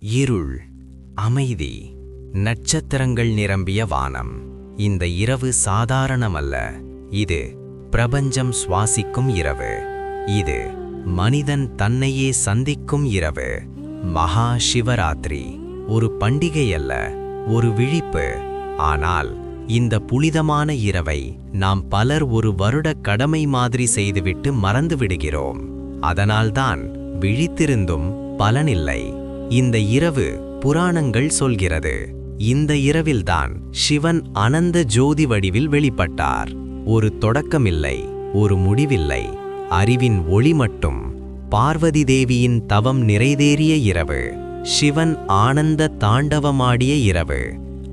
இருள் அமைதி நட்சத்திரங்கள் நிரம்பிய வானம். இந்த இரவு சாதாரணமல்ல. இது பிரபஞ்சம் சுவாசிக்கும் இரவு. இது மனிதன் தன்னையே சந்திக்கும் இரவு. மகா சிவராத்திரி. ஒரு பண்டிகை அல்ல ஒரு விழிப்பு. ஆனால் இந்த புனிதமான இரவை நாம் பலர் ஒரு வருட கடமை மாதிரி செய்துவிட்டு மறந்து விடுகிறோம். அதனால்தான் விழித்திருந்தும் பலனில்லை. இந்த இரவு புராணங்கள் சொல்கிறது. இந்த இரவில்தான் சிவன் அனந்த ஜோதி வடிவில் வெளிப்பட்டார். ஒரு தொடக்கமில்லை ஒரு முடிவில்லை. அறிவின் ஒளி மட்டும் பார்வதி தேவியின் தவம் நிறைவேறிய இரவு. சிவன் ஆனந்த தாண்டவமாடிய இரவு.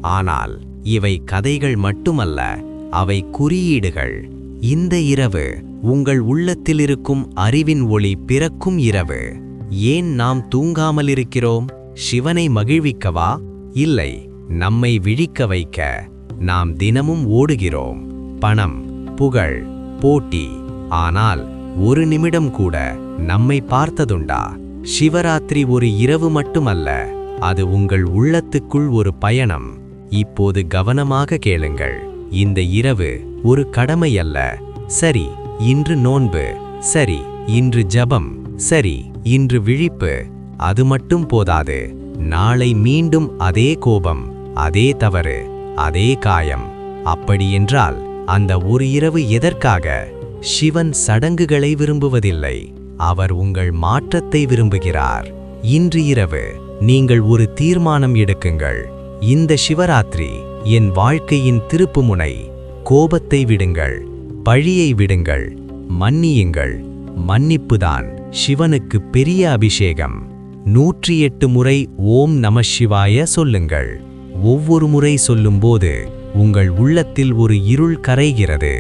ஆனால் இவை கதைகள் மட்டுமல்ல அவை குறியீடுகள். இந்த இரவு உங்கள் உள்ளத்தில் இருக்கும் அறிவின் ஒளி பிறக்கும் இரவு. ஏன் நாம் தூங்காமல் இருக்கிறோம்? சிவனை மகிழ்விக்கவா? இல்லை. நம்மை விழிக்க வைக்க நாம் தினமும் ஓடுகிறோம். பணம் புகழ் போட்டி. ஆனால் ஒரு நிமிடம் கூட நம்மை பார்த்ததுண்டா? சிவராத்திரி ஒரு இரவு மட்டுமல்ல அது உங்கள் உள்ளத்துக்குள் ஒரு பயணம். இப்போது கவனமாக கேளுங்கள். இந்த இரவு ஒரு கடமை அல்ல சரி இன்று நோன்பு. சரி இன்று ஜபம். சரி இன்று விழிப்பு அது மட்டும் போதாது. நாளை மீண்டும் அதே கோபம் அதே தவறு அதே காயம். அப்படியென்றால் அந்த ஒரு இரவு எதற்காக? சிவன் சடங்குகளை விரும்புவதில்லை. அவர் உங்கள் மாற்றத்தை விரும்புகிறார். இன்று இரவு நீங்கள் ஒரு தீர்மானம் எடுக்குங்கள். இந்த சிவராத்திரி என் வாழ்க்கையின் திருப்புமுனை. கோபத்தை விடுங்கள் பழியை விடுங்கள் மன்னியுங்கள் மன்னிப்புதான். சிவனுக்கு பெரிய அபிஷேகம். நூற்றி எட்டு முறை ஓம் நம சிவாய சொல்லுங்கள். ஒவ்வொரு முறை சொல்லும்போது உங்கள் உள்ளத்தில் ஒரு இருள் கரைகிறது.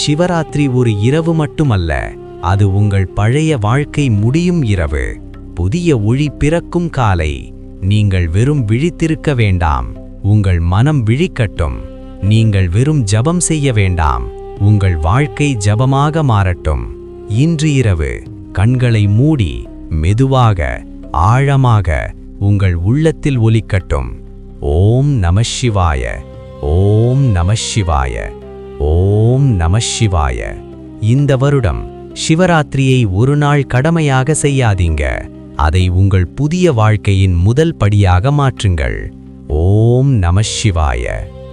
சிவராத்திரி ஒரு இரவு மட்டுமல்ல அது உங்கள் பழைய வாழ்க்கை முடியும் இரவு. புதிய ஒளி பிறக்கும் காலை நீங்கள் வெறும் விழித்திருக்க வேண்டாம். உங்கள் மனம் விழிக்கட்டும் நீங்கள் வெறும் ஜபம் செய்ய வேண்டாம். உங்கள் வாழ்க்கை ஜபமாக மாறட்டும். இன்று இரவு கண்களை மூடி மெதுவாக ஆழமாக உங்கள் உள்ளத்தில் ஒலிக்கட்டும். ஓம் நம சிவாய ஓம் நம சிவாய ஓம் நம சிவாய. இந்த வருடம் சிவராத்திரியை ஒரு நாள் கடமையாக செய்யாதீங்க. அதை உங்கள் புதிய வாழ்க்கையின் முதல் படியாக மாற்றுங்கள். ஓம் நம சிவாய.